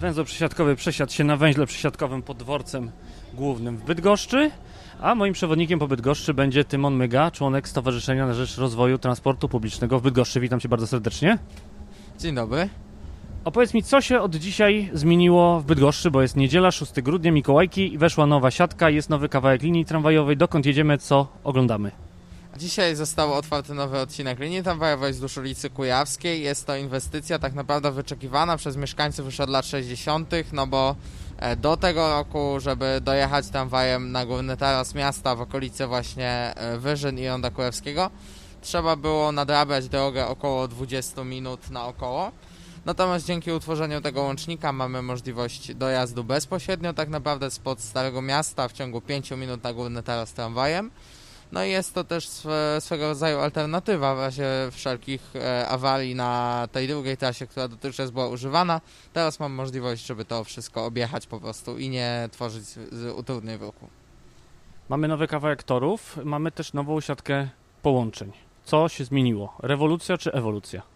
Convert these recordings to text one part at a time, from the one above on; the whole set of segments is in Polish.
Węzeł przesiadkowy przesiadł się na węźle przesiadkowym pod dworcem głównym w Bydgoszczy, a moim przewodnikiem po Bydgoszczy będzie Tymon Myga, członek Stowarzyszenia na Rzecz Rozwoju Transportu Publicznego w Bydgoszczy. Witam Cię bardzo serdecznie. Dzień dobry. Opowiedz mi, co się od dzisiaj zmieniło w Bydgoszczy, bo jest niedziela, 6 grudnia, Mikołajki, weszła nowa siatka, jest nowy kawałek linii tramwajowej. Dokąd jedziemy, co oglądamy? Dzisiaj został otwarty nowy odcinek linii tramwajowej wzdłuż ulicy Kujawskiej. Jest to inwestycja tak naprawdę wyczekiwana przez mieszkańców już od lat 60., no bo e, do tego roku, żeby dojechać tramwajem na główny taras miasta w okolicy właśnie e, Wyżyn i Ronda Kujawskiego, trzeba było nadrabiać drogę około 20 minut naokoło. Natomiast dzięki utworzeniu tego łącznika mamy możliwość dojazdu bezpośrednio tak naprawdę spod Starego Miasta w ciągu 5 minut na główny taras tramwajem. No i jest to też swe, swego rodzaju alternatywa w razie wszelkich e, awarii na tej drugiej trasie, która dotychczas była używana. Teraz mam możliwość, żeby to wszystko objechać po prostu i nie tworzyć utrudnień w ruchu. Mamy nowy kawałek torów, mamy też nową siatkę połączeń. Co się zmieniło? Rewolucja czy ewolucja?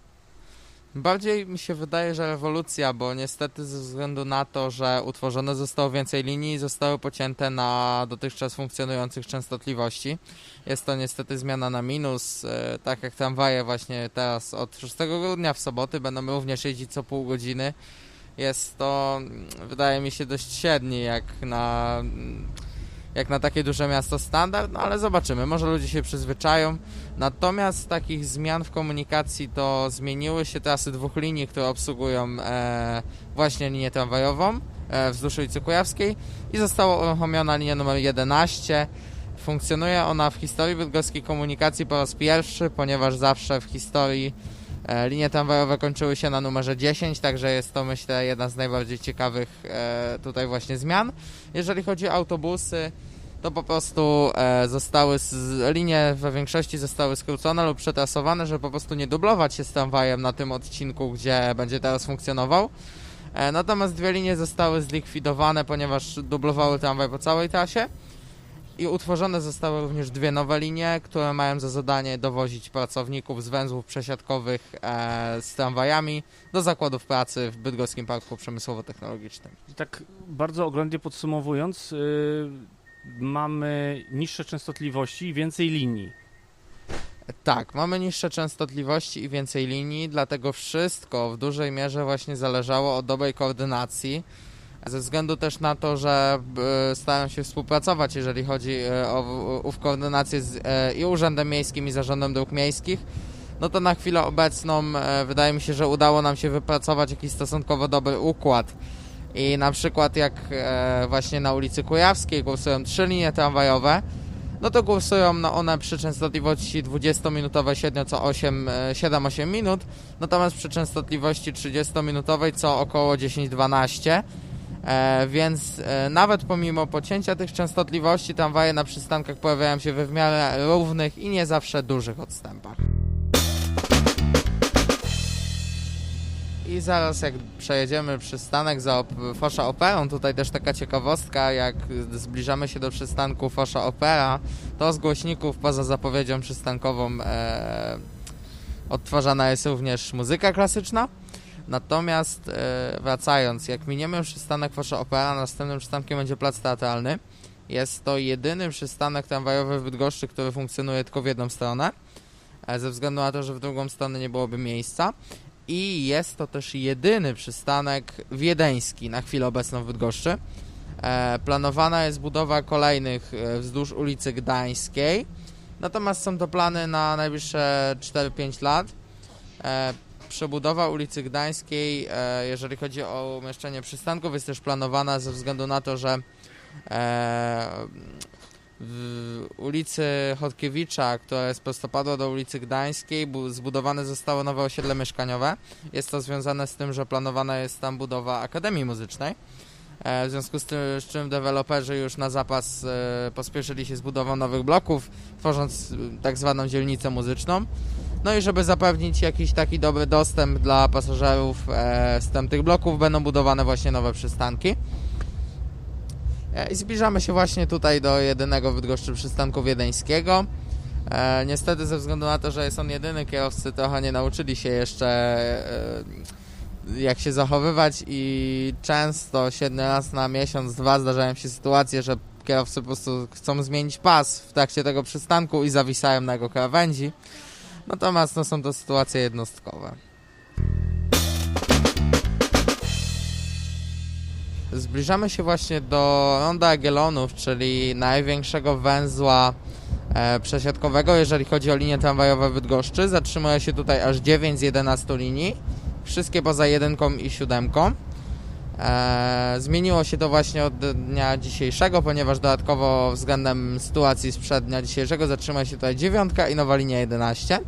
Bardziej mi się wydaje, że rewolucja, bo niestety ze względu na to, że utworzone zostało więcej linii, zostały pocięte na dotychczas funkcjonujących częstotliwości. Jest to niestety zmiana na minus, e, tak jak tramwaje właśnie teraz od 6 grudnia w soboty będą również jeździć co pół godziny. Jest to, mm, wydaje mi się, dość średni jak na, mm, jak na takie duże miasto standard, no ale zobaczymy, może ludzie się przyzwyczają. Natomiast takich zmian w komunikacji to zmieniły się trasy dwóch linii, które obsługują e, właśnie linię tramwajową e, wzdłuż ulicy Kujawskiej i została uruchomiona linia numer 11. Funkcjonuje ona w historii bydgoskiej komunikacji po raz pierwszy, ponieważ zawsze w historii e, linie tramwajowe kończyły się na numerze 10, także jest to myślę jedna z najbardziej ciekawych e, tutaj właśnie zmian. Jeżeli chodzi o autobusy, to po prostu e, zostały, z, linie we większości zostały skrócone lub przetrasowane, żeby po prostu nie dublować się z tramwajem na tym odcinku, gdzie będzie teraz funkcjonował. E, natomiast dwie linie zostały zlikwidowane, ponieważ dublowały tramwaj po całej trasie. I utworzone zostały również dwie nowe linie, które mają za zadanie dowozić pracowników z węzłów przesiadkowych e, z tramwajami do zakładów pracy w Bydgoskim Parku Przemysłowo-Technologicznym. Tak bardzo oględnie podsumowując, yy, mamy niższe częstotliwości i więcej linii. Tak, mamy niższe częstotliwości i więcej linii, dlatego wszystko w dużej mierze właśnie zależało od dobrej koordynacji. Ze względu też na to, że e, starają się współpracować, jeżeli chodzi e, o ów koordynację z e, i Urzędem Miejskim, i Zarządem Dróg Miejskich, no to na chwilę obecną wydaje mi się, że udało nam się wypracować jakiś stosunkowo dobry układ. I na przykład jak e, właśnie na ulicy Kujawskiej kursują trzy linie tramwajowe, no to kursują no one przy częstotliwości 20-minutowej średnio co 8, e, 7-8 minut, natomiast przy częstotliwości 30-minutowej co około 10-12. E, więc e, nawet pomimo pocięcia tych częstotliwości tramwaje na przystankach pojawiają się we w miarę równych i nie zawsze dużych odstępach. I zaraz jak przejedziemy przystanek za op Fosza Operą, tutaj też taka ciekawostka, jak zbliżamy się do przystanku Fosza Opera, to z głośników poza zapowiedzią przystankową e, odtwarzana jest również muzyka klasyczna. Natomiast e, wracając, jak miniemy przystanek Fosza Opera, następnym przystankiem będzie plac teatralny. Jest to jedyny przystanek tramwajowy w Bydgoszczy, który funkcjonuje tylko w jedną stronę, e, ze względu na to, że w drugą stronę nie byłoby miejsca. I jest to też jedyny przystanek wiedeński na chwilę obecną w Bydgoszczy. E, planowana jest budowa kolejnych e, wzdłuż ulicy Gdańskiej. Natomiast są to plany na najbliższe 4-5 lat. E, przebudowa ulicy Gdańskiej, jeżeli chodzi o umieszczenie przystanków, jest też planowana ze względu na to, że w ulicy Chodkiewicza, która jest prostopadła do ulicy Gdańskiej, bu- zbudowane zostało nowe osiedle mieszkaniowe. Jest to związane z tym, że planowana jest tam budowa Akademii Muzycznej. E, W związku z tym, z czym deweloperzy już na zapas e, pospieszyli się z budową nowych bloków, tworząc e, tak zwaną dzielnicę muzyczną. No i żeby zapewnić jakiś taki dobry dostęp dla pasażerów z tamtych bloków, będą budowane właśnie nowe przystanki. E, I zbliżamy się właśnie tutaj do jedynego Bydgoszczy przystanku wiedeńskiego. E, niestety ze względu na to, że jest on jedyny, kierowcy trochę nie nauczyli się jeszcze e, jak się zachowywać i często siedem raz na miesiąc, dwa zdarzają się sytuacje, że kierowcy po prostu chcą zmienić pas w trakcie tego przystanku i zawisają na jego krawędzi. Natomiast no, są to sytuacje jednostkowe. Zbliżamy się właśnie do Ronda Jagiellonów, czyli największego węzła e, przesiadkowego, jeżeli chodzi o linie tramwajowe Bydgoszczy. Zatrzymuje się tutaj aż 9 z 11 linii, wszystkie poza jedynką i siódemką. E, zmieniło się to właśnie od dnia dzisiejszego, ponieważ dodatkowo względem sytuacji sprzed dnia dzisiejszego zatrzymuje się tutaj dziewiątka i nowa linia 11.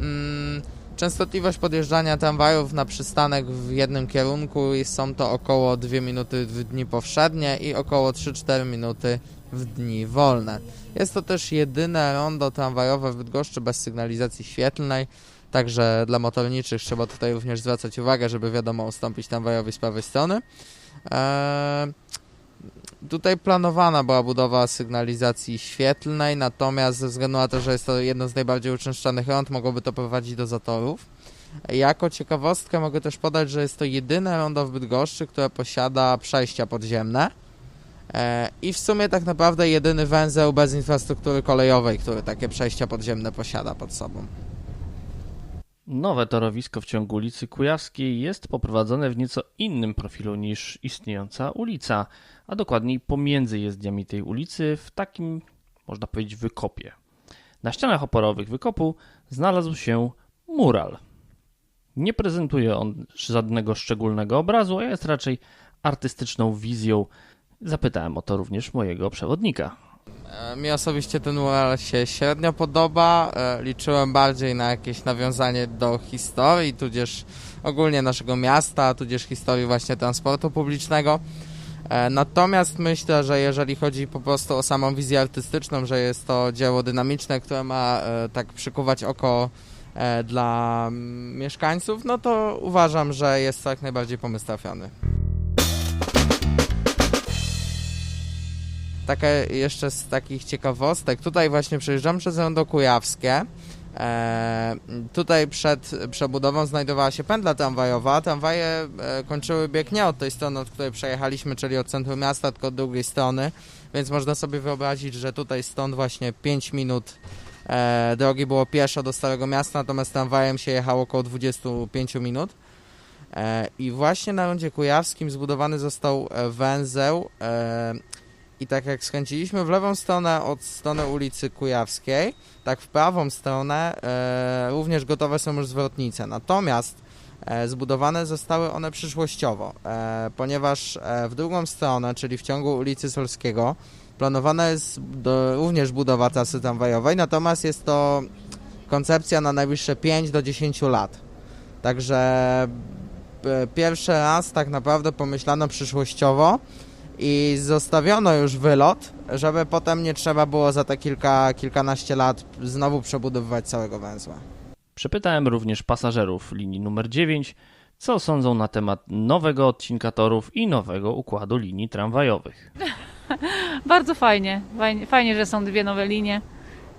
Mm, Częstotliwość podjeżdżania tramwajów na przystanek w jednym kierunku są to około 2 minuty w dni powszednie i około 3-4 minuty w dni wolne. Jest to też jedyne rondo tramwajowe w Bydgoszczy bez sygnalizacji świetlnej, także dla motorniczych trzeba tutaj również zwracać uwagę, żeby wiadomo ustąpić tramwajowi z prawej strony. Eee, Tutaj planowana była budowa sygnalizacji świetlnej, natomiast ze względu na to, że jest to jedno z najbardziej uczęszczanych rond, mogłoby to prowadzić do zatorów. Jako ciekawostkę mogę też podać, że jest to jedyne rondo w Bydgoszczy, które posiada przejścia podziemne e, i w sumie tak naprawdę jedyny węzeł bez infrastruktury kolejowej, który takie przejścia podziemne posiada pod sobą. Nowe torowisko w ciągu ulicy Kujawskiej jest poprowadzone w nieco innym profilu niż istniejąca ulica, a dokładniej pomiędzy jezdniami tej ulicy w takim, można powiedzieć, wykopie. Na ścianach oporowych wykopu znalazł się mural. Nie prezentuje on żadnego szczególnego obrazu, a jest raczej artystyczną wizją. Zapytałem o to również mojego przewodnika. E, Mi osobiście ten mural się średnio podoba. E, Liczyłem bardziej na jakieś nawiązanie do historii, tudzież ogólnie naszego miasta, tudzież historii właśnie transportu publicznego. E, Natomiast myślę, że jeżeli chodzi po prostu o samą wizję artystyczną, że jest to dzieło dynamiczne, które ma tak przykuwać oko dla mm, mieszkańców, no to uważam, że jest to jak najbardziej pomysł trafiony. Taka jeszcze z takich ciekawostek. Tutaj właśnie przejeżdżam przez Rondo Kujawskie. E, tutaj przed przebudową znajdowała się pętla tramwajowa. Tramwaje e, kończyły bieg nie od tej strony, od której przejechaliśmy, czyli od centrum miasta, tylko od drugiej strony. Więc można sobie wyobrazić, że tutaj stąd właśnie 5 minut e, drogi było pieszo do Starego Miasta, natomiast tramwajem się jechało około 25 minut. E, I właśnie na Rondzie Kujawskim zbudowany został e, węzeł e, i tak jak skręciliśmy w lewą stronę od strony ulicy Kujawskiej, tak w prawą stronę e, również gotowe są już zwrotnice. Natomiast e, zbudowane zostały one przyszłościowo, e, ponieważ e, w drugą stronę, czyli w ciągu ulicy Solskiego, planowana jest do, również budowa trasy tramwajowej, natomiast jest to koncepcja na najbliższe 5 do 10 lat. Także e, pierwszy raz tak naprawdę pomyślano przyszłościowo i zostawiono już wylot, żeby potem nie trzeba było za te kilka, kilkanaście lat znowu przebudowywać całego węzła. Przepytałem również pasażerów linii numer 9, co sądzą na temat nowego odcinka torów i nowego układu linii tramwajowych. Bardzo fajnie. fajnie. Fajnie, że są dwie nowe linie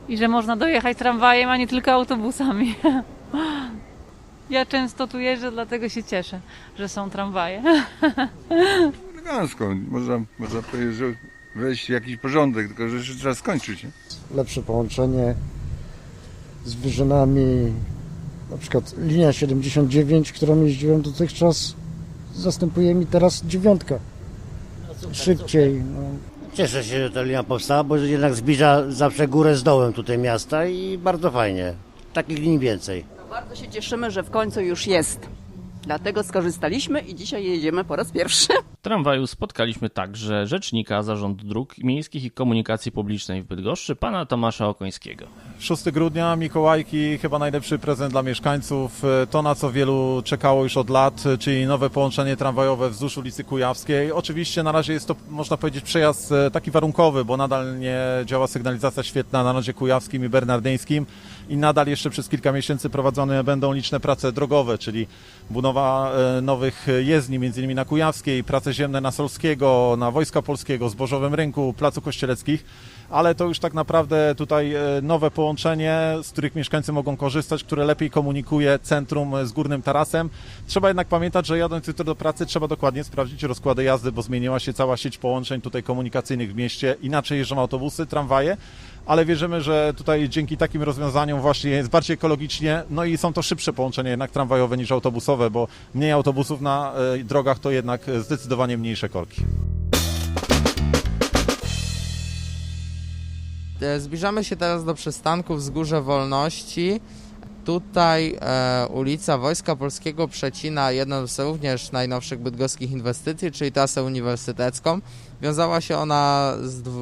i że można dojechać tramwajem, a nie tylko autobusami. Ja często tu jeżdżę, dlatego się cieszę, że są tramwaje. elegancko. Można, można powiedzieć, że wejść w jakiś porządek, tylko że jeszcze trzeba skończyć. Nie? lepsze połączenie z Wyżynami. Na przykład linia 79, którą jeździłem dotychczas, zastępuje mi teraz dziewiątka. Szybciej. No. Cieszę się, że ta linia powstała, bo jednak zbliża zawsze górę z dołem tutaj miasta i bardzo fajnie. Takich linii więcej. Bardzo się cieszymy, że w końcu już jest. Dlatego skorzystaliśmy i dzisiaj jedziemy po raz pierwszy. tramwaju spotkaliśmy także rzecznika Zarządu Dróg Miejskich i Komunikacji Publicznej w Bydgoszczy, pana Tomasza Okońskiego. 6 grudnia, Mikołajki, chyba najlepszy prezent dla mieszkańców. E, To, na co wielu czekało już od lat, e, czyli nowe połączenie tramwajowe wzdłuż ulicy Kujawskiej. Oczywiście na razie jest to, można powiedzieć, przejazd e, taki warunkowy, bo nadal nie działa sygnalizacja świetna na Rodzie Kujawskim i Bernardyńskim i nadal jeszcze przez kilka miesięcy prowadzone będą liczne prace drogowe, czyli budowa e, nowych jezdni, innymi na Kujawskiej, prace ziemne na Solskiego, na Wojska Polskiego, Zbożowym Rynku, Placu Kościeleckich ale to już tak naprawdę tutaj e, nowe połączenie, z których mieszkańcy mogą korzystać, które lepiej komunikuje centrum z Górnym Tarasem. Trzeba jednak pamiętać, że jadąc jutro do pracy trzeba dokładnie sprawdzić rozkłady jazdy, bo zmieniła się cała sieć połączeń tutaj komunikacyjnych w mieście. Inaczej jeżdżą autobusy, tramwaje, ale wierzymy, że tutaj dzięki takim rozwiązaniom właśnie jest bardziej ekologicznie, no i są to szybsze połączenia jednak tramwajowe niż autobusowe, bo mniej autobusów na e, drogach to jednak e, zdecydowanie mniejsze korki. E, Zbliżamy się teraz do przystanku Wzgórze Wolności. Tutaj e, ulica Wojska Polskiego przecina jedną z również najnowszych bydgoskich inwestycji, czyli trasę uniwersytecką. Wiązała się ona z, dwu,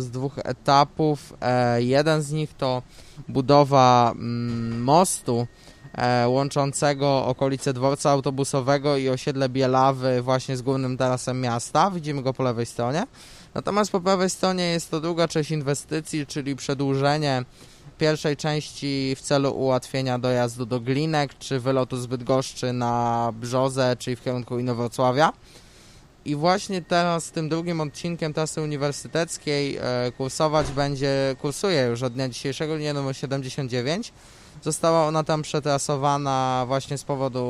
z dwóch etapów. E, jeden z nich to budowa mm, mostu e, łączącego okolice dworca autobusowego i osiedle Bielawy właśnie z głównym tarasem miasta. Widzimy go po lewej stronie. Natomiast po prawej stronie jest to druga część inwestycji, czyli przedłużenie pierwszej części w celu ułatwienia dojazdu do Glinek, czy wylotu z Bydgoszczy na Brzozę, czyli w kierunku Inowrocławia. I właśnie teraz tym drugim odcinkiem trasy uniwersyteckiej e, kursować będzie, kursuje już od dnia dzisiejszego linia numer 79. Została ona tam przetrasowana właśnie z powodu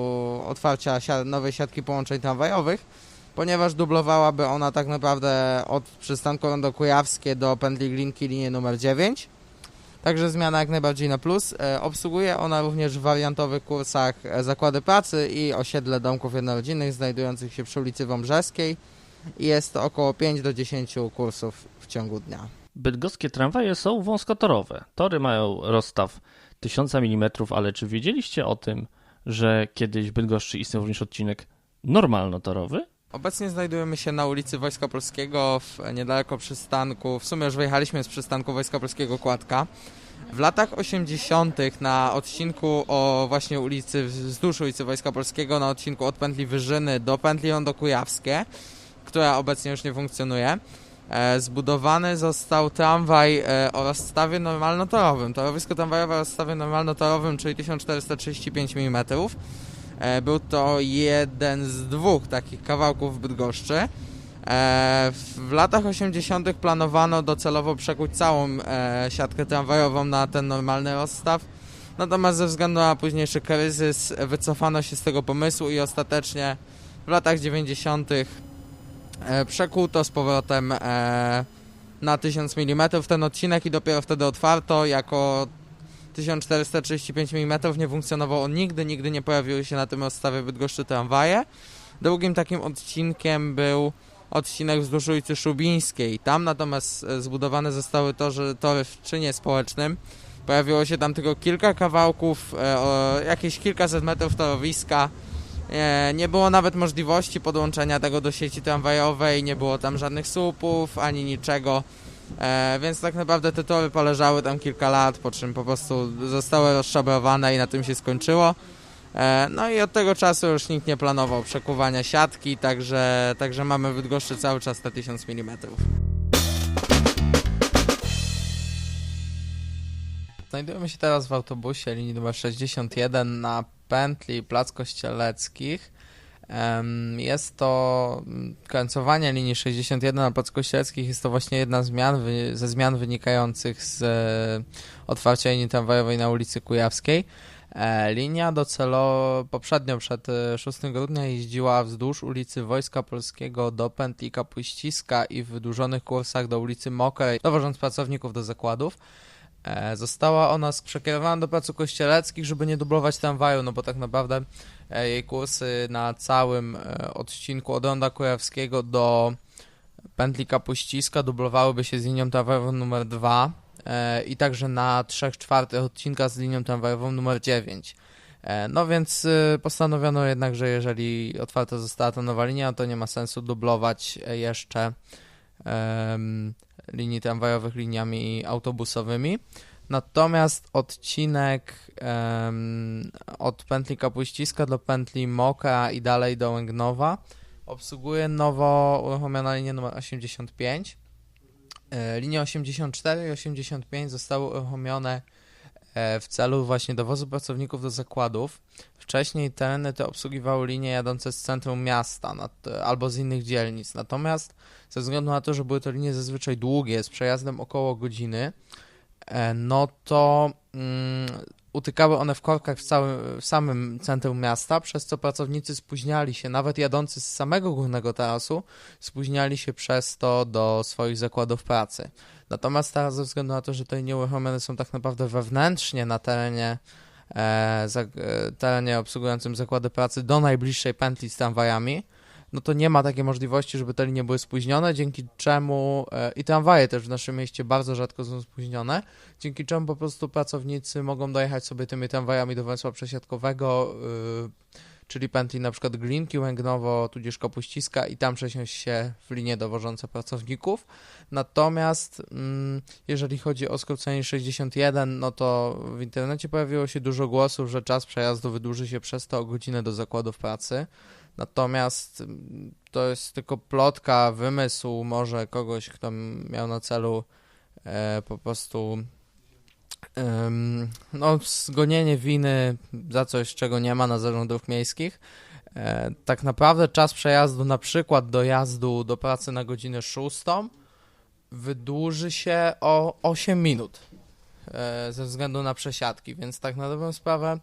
otwarcia nowej siatki połączeń tramwajowych ponieważ dublowałaby ona tak naprawdę od przystanku Rondo Kujawskie do pętli Glinki linię numer 9. Także zmiana jak najbardziej na plus. E, obsługuje ona również w wariantowych kursach e, zakłady pracy i osiedle domków jednorodzinnych znajdujących się przy ulicy Wąbrzeskiej. Jest to około 5 do 10 kursów w ciągu dnia. Bydgoskie tramwaje są wąskotorowe. Tory mają rozstaw 1000 mm, ale czy wiedzieliście o tym, że kiedyś w Bydgoszczy istniał również odcinek normalnotorowy? Obecnie znajdujemy się na ulicy Wojska Polskiego, w, niedaleko przystanku. W sumie już wyjechaliśmy z przystanku Wojska Polskiego Kładka. W latach 80. na odcinku o właśnie ulicy, wzdłuż ulicy Wojska Polskiego, na odcinku od pętli Wyżyny do pętli Rondo Kujawskie, która obecnie już nie funkcjonuje, e, zbudowany został tramwaj e, o rozstawie normalnotorowym. Torowisko tramwajowe o rozstawie normalnotorowym, czyli 1435 mm. E, Był to jeden z dwóch takich kawałków w Bydgoszczy. E, W latach 80. planowano docelowo przekuć całą e, siatkę tramwajową na ten normalny rozstaw. Natomiast ze względu na późniejszy kryzys wycofano się z tego pomysłu i ostatecznie w latach 90. e, przekuto z powrotem na 1000 mm ten odcinek i dopiero wtedy otwarto jako 1435 mm nie funkcjonował on nigdy, nigdy nie pojawiły się na tym rozstawie Bydgoszczy tramwaje. Drugim takim odcinkiem był odcinek wzdłuż ulicy Szubińskiej. Tam natomiast e, zbudowane zostały tory, tory w czynie społecznym. Pojawiło się tam tylko kilka kawałków, e, jakieś kilkaset metrów torowiska. E, nie było nawet możliwości podłączenia tego do sieci tramwajowej, nie było tam żadnych słupów ani niczego. E, więc tak naprawdę te tory poleżały tam kilka lat, po czym po prostu zostały rozszabrowane i na tym się skończyło. E, no i od tego czasu już nikt nie planował przekuwania siatki, także, także mamy w Bydgoszczy cały czas te 1000 mm. Znajdujemy się teraz w autobusie linii numer 61 na pętli Plac Kościeleckich. Jest to mm, końcowanie linii 61 na Plac Kościeleckich. Jest to właśnie jedna zmian, ze zmian wynikających z e, otwarcia linii tramwajowej na ulicy Kujawskiej. E, Linia docelowo poprzednio przed e, 6 grudnia jeździła wzdłuż ulicy Wojska Polskiego do pętli Kapuściska i w wydłużonych kursach do ulicy Mokrej, dowożąc pracowników do zakładów. E, Została ona przekierowana do Placu Kościeleckich, żeby nie dublować tramwaju, no bo tak naprawdę e, jej kursy na całym e, odcinku od Ronda Kujawskiego do pętli Kapuściska dublowałyby się z linią tramwajową numer 2 e, i także na 3 czwartych odcinka z linią tramwajową numer 9. E, No więc postanowiono jednak, że jeżeli otwarta została ta nowa linia, to nie ma sensu dublować e, jeszcze em, linii tramwajowych liniami autobusowymi. Natomiast odcinek em, od pętli Kapuściska do pętli Moka i dalej do Łęgnowa obsługuje nowo uruchomiona linia numer 85. E, Linie 84 i 85 zostały uruchomione e, w celu właśnie dowozu pracowników do zakładów. Wcześniej tereny te obsługiwały linie jadące z centrum miasta nad, albo z innych dzielnic. Natomiast ze względu na to, że były to linie zazwyczaj długie, z przejazdem około godziny, no to mm, utykały one w korkach w, całym, w samym centrum miasta, przez co pracownicy spóźniali się, nawet jadący z samego górnego tarasu, spóźniali się przez to do swoich zakładów pracy. Natomiast teraz ze względu na to, że te linie uruchomione są tak naprawdę wewnętrznie na terenie e, za, e, terenie obsługującym zakłady pracy do najbliższej pętli z tramwajami, no to nie ma takiej możliwości, żeby te linie były spóźnione, dzięki czemu e, i tramwaje też w naszym mieście bardzo rzadko są spóźnione, dzięki czemu po prostu pracownicy mogą dojechać sobie tymi tramwajami do węzła przesiadkowego, y, czyli pętli na przykład Glinki, Łęgnowo, tudzież Kapuściska i tam przesiąść się w linie dowożące pracowników. Natomiast mm, jeżeli chodzi o skrócenie 61, no to w internecie pojawiło się dużo głosów, że czas przejazdu wydłuży się przez to o godzinę do zakładów pracy. Natomiast mm, to jest tylko plotka, wymysł może kogoś, kto miał na celu e, po prostu em, no, zgonienie winy za coś, czego nie ma na zarządów miejskich. E, tak naprawdę czas przejazdu, na przykład dojazdu do pracy na godzinę 6, wydłuży się o 8 minut e, ze względu na przesiadki, więc tak na dobrą sprawę e,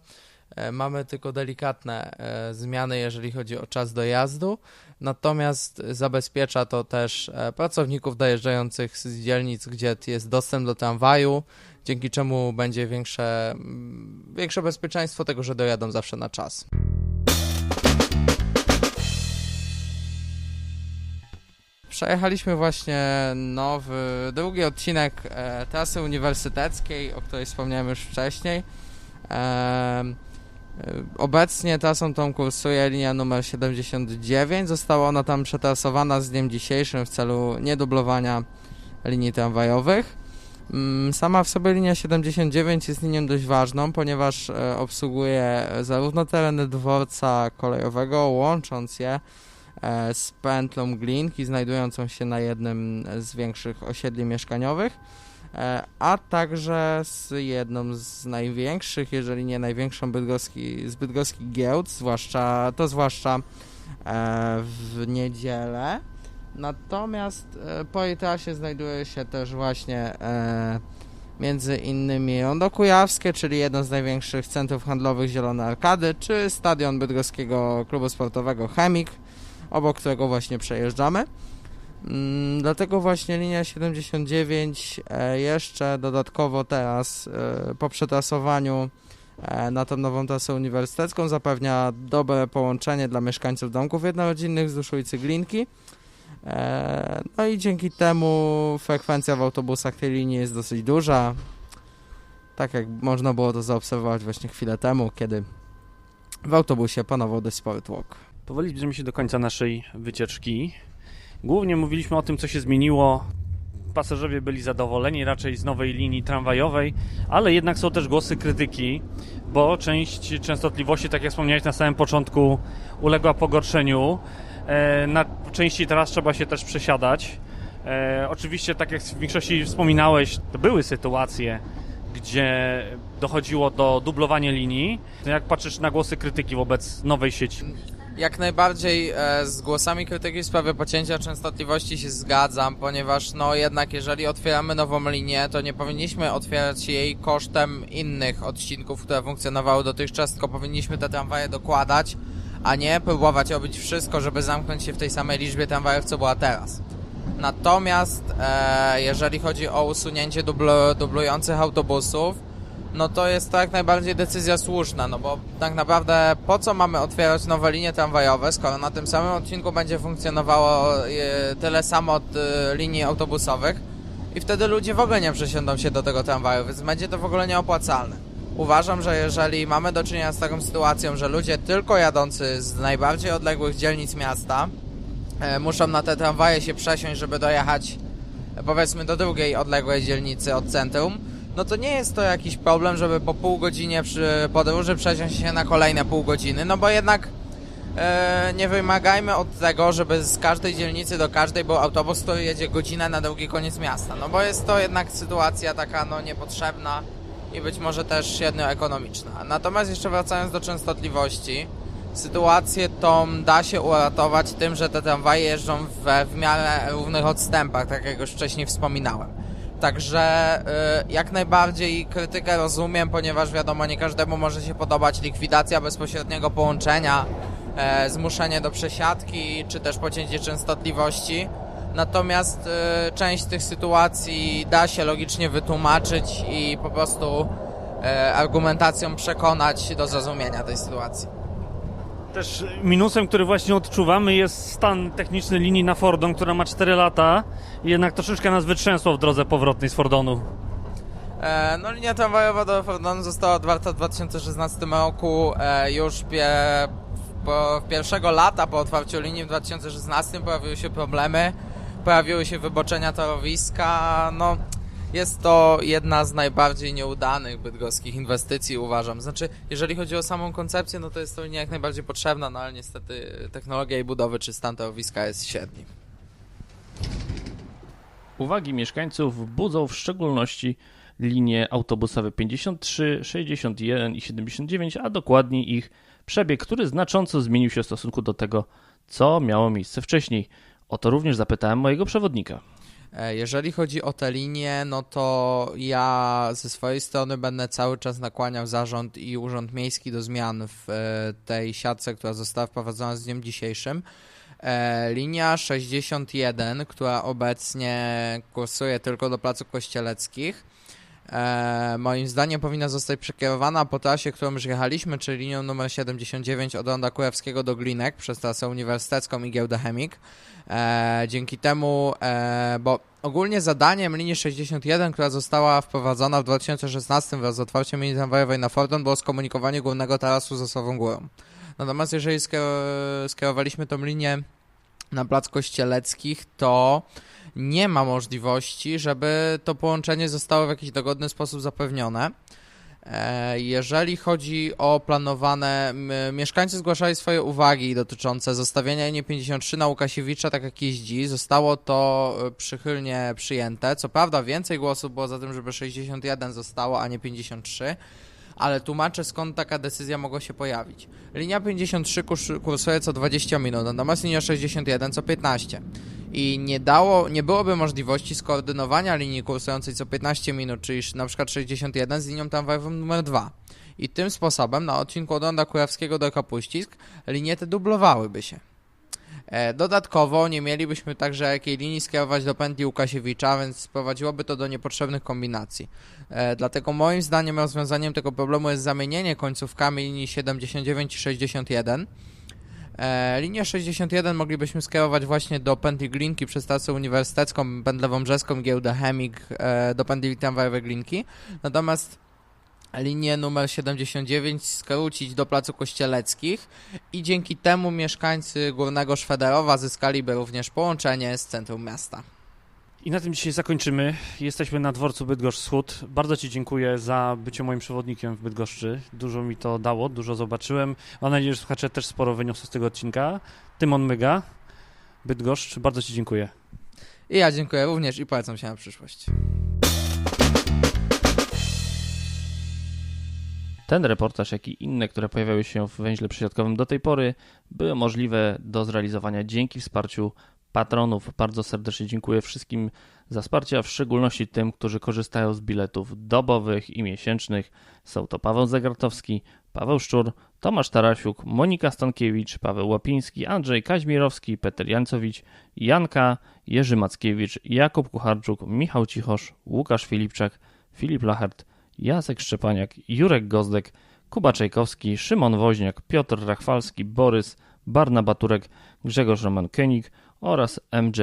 mamy tylko delikatne e, zmiany, jeżeli chodzi o czas dojazdu, natomiast zabezpiecza to też e, pracowników dojeżdżających z dzielnic, gdzie jest dostęp do tramwaju, dzięki czemu będzie większe, mm, większe bezpieczeństwo tego, że dojadą zawsze na czas. Przejechaliśmy właśnie nowy, drugi odcinek e, trasy uniwersyteckiej, o której wspomniałem już wcześniej. E, e, obecnie trasą tą kursuje linia numer 79. Została ona tam przetrasowana z dniem dzisiejszym w celu niedublowania linii tramwajowych. Mm, Sama w sobie linia 79 jest linią dość ważną, ponieważ e, obsługuje zarówno tereny dworca kolejowego, łącząc je e, z pętlą Glinki, znajdującą się na jednym z większych osiedli mieszkaniowych, e, a także z jedną z największych, jeżeli nie największą bydgoski, z bydgoskich giełd, zwłaszcza, to zwłaszcza e, w niedzielę. Natomiast e, po jej trasie znajduje się też właśnie e, między innymi Rondo Kujawskie, czyli jedno z największych centrów handlowych Zielone Arkady, czy stadion bydgoskiego klubu sportowego Chemik, obok którego właśnie przejeżdżamy. Mm, Dlatego właśnie linia 79 e, jeszcze dodatkowo teraz e, po przetrasowaniu e, na tą nową trasę uniwersytecką zapewnia dobre połączenie dla mieszkańców domków jednorodzinnych wzdłuż ulicy Glinki. No i dzięki temu frekwencja w autobusach tej linii jest dosyć duża. Tak jak można było to zaobserwować właśnie chwilę temu, kiedy w autobusie panował dość spory tłok. Powoli zbliżamy się do końca naszej wycieczki. Głównie mówiliśmy o tym, co się zmieniło. Pasażerowie byli zadowoleni raczej z nowej linii tramwajowej, ale jednak są też głosy krytyki, bo część częstotliwości, tak jak wspomniałeś na samym początku, uległa pogorszeniu. E, Na części teraz trzeba się też przesiadać. E, Oczywiście, tak jak w większości wspominałeś, były sytuacje, gdzie dochodziło do dublowania linii. Jak patrzysz na głosy krytyki wobec nowej sieci? Jak najbardziej e, z głosami krytyki w sprawie pocięcia częstotliwości się zgadzam, ponieważ no jednak jeżeli otwieramy nową linię, to nie powinniśmy otwierać jej kosztem innych odcinków, które funkcjonowały dotychczas, tylko powinniśmy te tramwaje dokładać, a nie próbować robić wszystko, żeby zamknąć się w tej samej liczbie tramwajów, co była teraz. Natomiast e, jeżeli chodzi o usunięcie dublu, dublujących autobusów, no to jest to jak najbardziej decyzja słuszna, no bo tak naprawdę po co mamy otwierać nowe linie tramwajowe, skoro na tym samym odcinku będzie funkcjonowało e, tyle samo od e, linii autobusowych i wtedy ludzie w ogóle nie przesiądą się do tego tramwaju, więc będzie to w ogóle nieopłacalne. Uważam, że jeżeli mamy do czynienia z taką sytuacją, że ludzie tylko jadący z najbardziej odległych dzielnic miasta e, muszą na te tramwaje się przesiąść, żeby dojechać powiedzmy do drugiej odległej dzielnicy od centrum, no to nie jest to jakiś problem, żeby po pół godzinie przy podróży przesiąść się na kolejne pół godziny, no bo jednak e, nie wymagajmy od tego, żeby z każdej dzielnicy do każdej był autobus, który jedzie godzinę na drugi koniec miasta, no bo jest to jednak sytuacja taka no niepotrzebna i być może też średnio ekonomiczna. Natomiast jeszcze wracając do częstotliwości, sytuację tą da się uratować tym, że te tramwaje jeżdżą we w miarę równych odstępach, tak jak już wcześniej wspominałem. Także y, jak najbardziej krytykę rozumiem, ponieważ wiadomo, nie każdemu może się podobać likwidacja bezpośredniego połączenia, e, zmuszenie do przesiadki, czy też pocięcie częstotliwości. Natomiast y, część tych sytuacji da się logicznie wytłumaczyć i po prostu e, argumentacją przekonać do zrozumienia tej sytuacji. Też minusem, który właśnie odczuwamy jest stan techniczny linii na Fordon, która ma 4 lata i jednak troszeczkę nas wytrzęsło w drodze powrotnej z Fordonu. E, no linia tramwajowa do Fordonu została otwarta w 2016 roku. E, już pie, po pierwszego lata po otwarciu linii w 2016 pojawiły się problemy, pojawiły się wyboczenia torowiska. No, jest to jedna z najbardziej nieudanych bydgoskich inwestycji, uważam. Znaczy, jeżeli chodzi o samą koncepcję, no to jest to linia jak najbardziej potrzebna, no ale niestety technologia jej budowy czy stan torowiska jest średni. Uwagi mieszkańców budzą w szczególności linie autobusowe 53, 61 i 79, a dokładniej ich przebieg, który znacząco zmienił się w stosunku do tego, co miało miejsce wcześniej. O to również zapytałem mojego przewodnika. E, Jeżeli chodzi o te linie, no to ja ze swojej strony będę cały czas nakłaniał zarząd i urząd miejski do zmian w e, tej siatce, która została wprowadzona z dniem dzisiejszym. E, Linia 61, która obecnie kursuje tylko do placów kościeleckich, e, moim zdaniem powinna zostać przekierowana po trasie, którą już jechaliśmy, czyli linią numer 79 od Ronda Kurewskiego do Glinek przez trasę uniwersytecką i giełdę Chemik. E, dzięki temu, e, bo ogólnie zadaniem linii 61, która została wprowadzona w 2016 wraz z otwarciem linii tramwajowej na Fordon, było skomunikowanie głównego tarasu z Osową Górą. Natomiast jeżeli skier- skierowaliśmy tą linię na plac Kościeleckich, to nie ma możliwości, żeby to połączenie zostało w jakiś dogodny sposób zapewnione. E, Jeżeli chodzi o planowane, mieszkańcy zgłaszali swoje uwagi dotyczące zostawienia linii 53 na Łukasiewicza tak jak jeździ. Zostało to e, przychylnie przyjęte. Co prawda więcej głosów było za tym, żeby 61 zostało, a nie 53 ale tłumaczę skąd taka decyzja mogła się pojawić. Linia 53 kurs- kursuje co 20 minut, natomiast linia 61 co 15. I nie dało, nie byłoby możliwości skoordynowania linii kursującej co 15 minut, czyli na przykład 61 z linią tramwajową numer 2. I tym sposobem na odcinku od Ronda Kurewskiego do Kapuścisk linie te dublowałyby się. E, Dodatkowo nie mielibyśmy także jakiej linii skierować do pętli Łukasiewicza, więc sprowadziłoby to do niepotrzebnych kombinacji. E, Dlatego moim zdaniem rozwiązaniem tego problemu jest zamienienie końcówkami linii 79 i 61. E, Linię 61 moglibyśmy skierować właśnie do pętli Glinki przez trasę uniwersytecką, pętlę wąbrzeską, giełdę Chemik, e, do pętli tramwajowej Glinki. Natomiast linię numer 79 skrócić do placu Kościeleckich i dzięki temu mieszkańcy Górnego Szwederowa zyskaliby również połączenie z centrum miasta. I na tym dzisiaj zakończymy. Jesteśmy na dworcu Bydgoszcz Wschód. Bardzo Ci dziękuję za bycie moim przewodnikiem w Bydgoszczy. Dużo mi to dało, dużo zobaczyłem. Mam nadzieję, że słuchacze też sporo wyniosą z tego odcinka. Tymon Myga, Bydgoszcz. Bardzo Ci dziękuję. I ja dziękuję również i polecam się na przyszłość. Ten reportaż, jak i inne, które pojawiały się w węźle przysiadkowym do tej pory, były możliwe do zrealizowania dzięki wsparciu patronów. Bardzo serdecznie dziękuję wszystkim za wsparcie, a w szczególności tym, którzy korzystają z biletów dobowych i miesięcznych. Są to Paweł Zagartowski, Paweł Szczur, Tomasz Tarasiuk, Monika Stankiewicz, Paweł Łapiński, Andrzej Kaźmirowski, Peter Jancowicz, Janka, Jerzy Mackiewicz, Jakub Kucharczuk, Michał Cichosz, Łukasz Filipczak, Filip Lachert, Jacek Szczepaniak, Jurek Gozdek, Kuba Czajkowski, Szymon Woźniak, Piotr Rachwalski, Borys, Barna Baturek, Grzegorz Roman Koenig oraz MJ.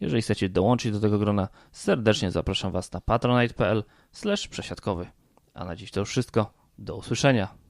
Jeżeli chcecie dołączyć do tego grona, serdecznie zapraszam Was na patronite.pl przesiadkowy. A na dziś to już wszystko. Do usłyszenia.